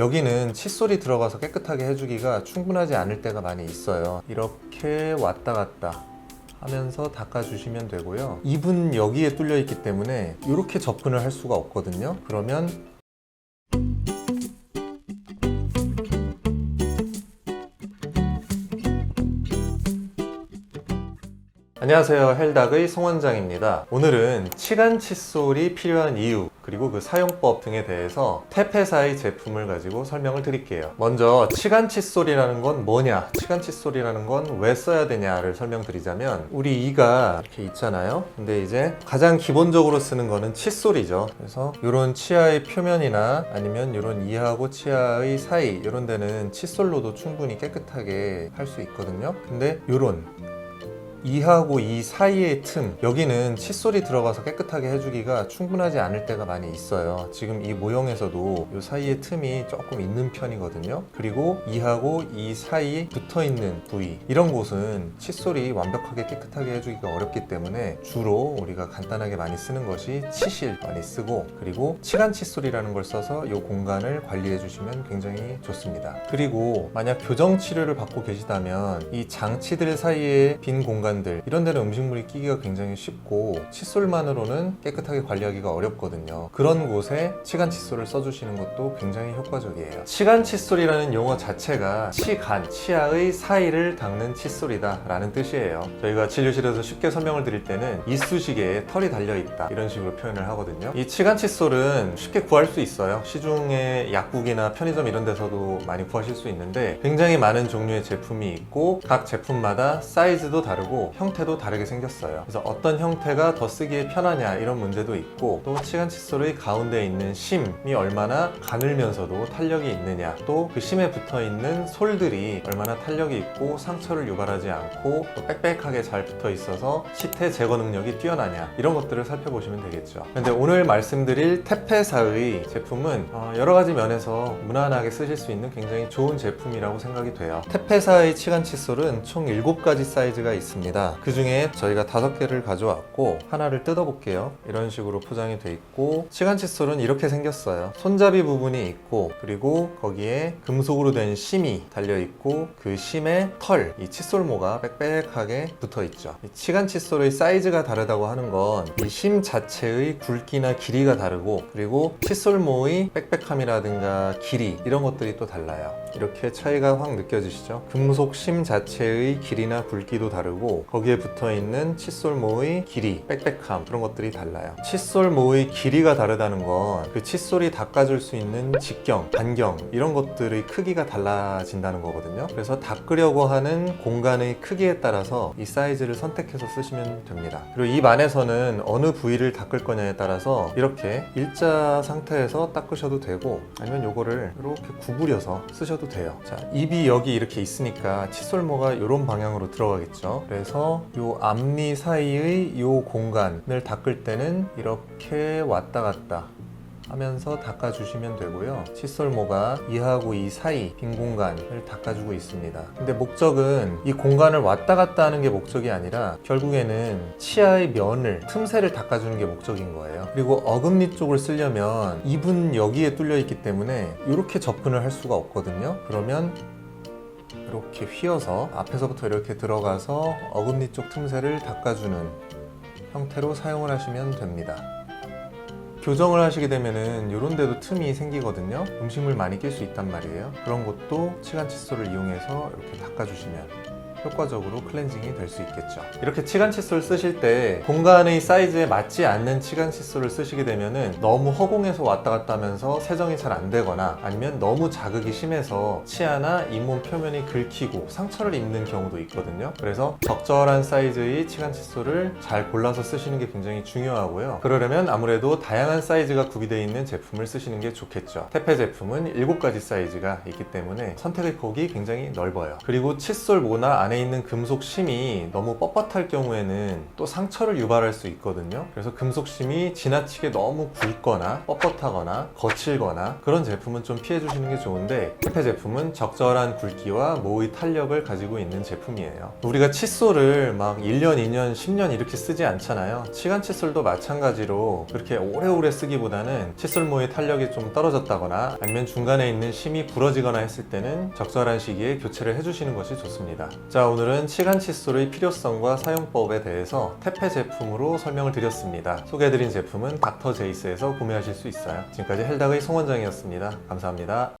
여기는 칫솔이 들어가서 깨끗하게 해주기가 충분하지 않을 때가 많이 있어요. 이렇게 왔다 갔다 하면서 닦아주시면 되고요. 입은 여기에 뚫려 있기 때문에 이렇게 접근을 할 수가 없거든요. 그러면 안녕하세요. 헬닥의 송원장입니다. 오늘은 치간 칫솔이 필요한 이유 그리고 그 사용법 등에 대해서 테페사의 제품을 가지고 설명을 드릴게요. 먼저 치간 칫솔이라는 건 뭐냐? 치간 칫솔이라는 건 왜 써야 되냐를 설명드리자면 우리 이가 이렇게 있잖아요. 근데 이제 가장 기본적으로 쓰는 거는 칫솔이죠. 그래서 이런 치아의 표면이나 아니면 이런 이하고 치아의 사이 이런 데는 칫솔로도 충분히 깨끗하게 할 수 있거든요. 근데 이런 이하고 이 사이의 틈 여기는 칫솔이 들어가서 깨끗하게 해주기가 충분하지 않을 때가 많이 있어요. 지금 이 모형에서도 이 사이의 틈이 조금 있는 편이거든요. 그리고 이하고 이 사이 붙어있는 부위 이런 곳은 칫솔이 완벽하게 깨끗하게 해주기가 어렵기 때문에 주로 우리가 간단하게 많이 쓰는 것이 치실 많이 쓰고 그리고 치간 칫솔이라는 걸 써서 이 공간을 관리해 주시면 굉장히 좋습니다. 그리고 만약 교정 치료를 받고 계시다면 이 장치들 사이에 빈 공간 공간들 이런 데는 음식물이 끼기가 굉장히 쉽고 칫솔만으로는 깨끗하게 관리하기가 어렵거든요. 그런 곳에 치간 칫솔을 써주시는 것도 굉장히 효과적이에요. 치간 칫솔이라는 용어 자체가 치간, 치아의 사이를 닦는 칫솔이다 라는 뜻이에요. 저희가 진료실에서 쉽게 설명을 드릴 때는 이쑤시개에 털이 달려있다 이런 식으로 표현을 하거든요. 이 치간 칫솔은 쉽게 구할 수 있어요. 시중에 약국이나 편의점 이런 데서도 많이 구하실 수 있는데 굉장히 많은 종류의 제품이 있고 각 제품마다 사이즈도 다르고 형태도 다르게 생겼어요. 그래서 어떤 형태가 더 쓰기에 편하냐 이런 문제도 있고 또 치간 칫솔의 가운데 있는 심이 얼마나 가늘면서도 탄력이 있느냐 또 그 심에 붙어 있는 솔들이 얼마나 탄력이 있고 상처를 유발하지 않고 또 빽빽하게 잘 붙어 있어서 시태 제거 능력이 뛰어나냐 이런 것들을 살펴보시면 되겠죠. 근데 오늘 말씀드릴 테페사의 제품은 어, 여러 가지 면에서 무난하게 쓰실 수 있는 굉장히 좋은 제품이라고 생각이 돼요. 테페사의 치간 칫솔은 총 7가지 사이즈가 있습니다. 그 중에 저희가 다섯 개를 가져왔고 하나를 뜯어볼게요. 이런 식으로 포장이 돼 있고 치간 칫솔은 이렇게 생겼어요. 손잡이 부분이 있고 그리고 거기에 금속으로 된 심이 달려 있고 그 심에 털, 이 칫솔모가 빽빽하게 붙어 있죠. 이 치간 칫솔의 사이즈가 다르다고 하는 건 이 심 자체의 굵기나 길이가 다르고 그리고 칫솔모의 빽빽함이라든가 길이 이런 것들이 또 달라요. 이렇게 차이가 확 느껴지시죠? 금속 심 자체의 길이나 굵기도 다르고 거기에 붙어 있는 칫솔 모의 길이, 빽빽함 그런 것들이 달라요. 칫솔 모의 길이가 다르다는 건 그 칫솔이 닦아줄 수 있는 직경, 반경 이런 것들의 크기가 달라진다는 거거든요. 그래서 닦으려고 하는 공간의 크기에 따라서 이 사이즈를 선택해서 쓰시면 됩니다. 그리고 입 안에서는 어느 부위를 닦을 거냐에 따라서 이렇게 일자 상태에서 닦으셔도 되고 아니면 요거를 이렇게 구부려서 쓰셔도 돼요. 자, 입이 여기 이렇게 있으니까 칫솔모가 이런 방향으로 들어가겠죠. 그래서 요 앞니 사이의 요 공간을 닦을 때는 이렇게 왔다 갔다 하면서 닦아주시면 되고요. 칫솔모가 이하고 이 사이 빈 공간을 닦아주고 있습니다. 근데 목적은 이 공간을 왔다 갔다 하는 게 목적이 아니라 결국에는 치아의 면을 틈새를 닦아주는 게 목적인 거예요. 그리고 어금니 쪽을 쓰려면 입은 여기에 뚫려 있기 때문에 이렇게 접근을 할 수가 없거든요. 그러면 이렇게 휘어서 앞에서부터 이렇게 들어가서 어금니 쪽 틈새를 닦아주는 형태로 사용을 하시면 됩니다. 교정을 하시게 되면은 이런 데도 틈이 생기거든요. 음식물 많이 낄 수 있단 말이에요. 그런 것도 치간 칫솔을 이용해서 이렇게 닦아주시면 효과적으로 클렌징이 될 수 있겠죠. 이렇게 치간 칫솔 쓰실 때 공간의 사이즈에 맞지 않는 치간 칫솔을 쓰시게 되면은 너무 허공에서 왔다 갔다 하면서 세정이 잘 안 되거나 아니면 너무 자극이 심해서 치아나 잇몸 표면이 긁히고 상처를 입는 경우도 있거든요. 그래서 적절한 사이즈의 치간 칫솔을 잘 골라서 쓰시는 게 굉장히 중요하고요. 그러려면 아무래도 다양한 사이즈가 구비되어 있는 제품을 쓰시는 게 좋겠죠. 테페 제품은 7가지 사이즈가 있기 때문에 선택의 폭이 굉장히 넓어요. 그리고 칫솔 모나 안에 있는 금속 심이 너무 뻣뻣할 경우에는 또 상처를 유발할 수 있거든요. 그래서 금속 심이 지나치게 너무 굵거나 뻣뻣하거나 거칠거나 그런 제품은 좀 피해 주시는 게 좋은데 테페 제품은 적절한 굵기와 모의 탄력을 가지고 있는 제품이에요. 우리가 칫솔을 막 1년, 2년, 10년 이렇게 쓰지 않잖아요. 치간 칫솔도 마찬가지로 그렇게 오래오래 쓰기보다는 칫솔 모의 탄력이 좀 떨어졌다거나 아니면 중간에 있는 심이 부러지거나 했을 때는 적절한 시기에 교체를 해주시는 것이 좋습니다. 자, 오늘은 치간 칫솔의 필요성과 사용법에 대해서 테페 제품으로 설명을 드렸습니다. 소개해드린 제품은 닥터 제이스에서 구매하실 수 있어요. 지금까지 헬닥의 송원장이었습니다. 감사합니다.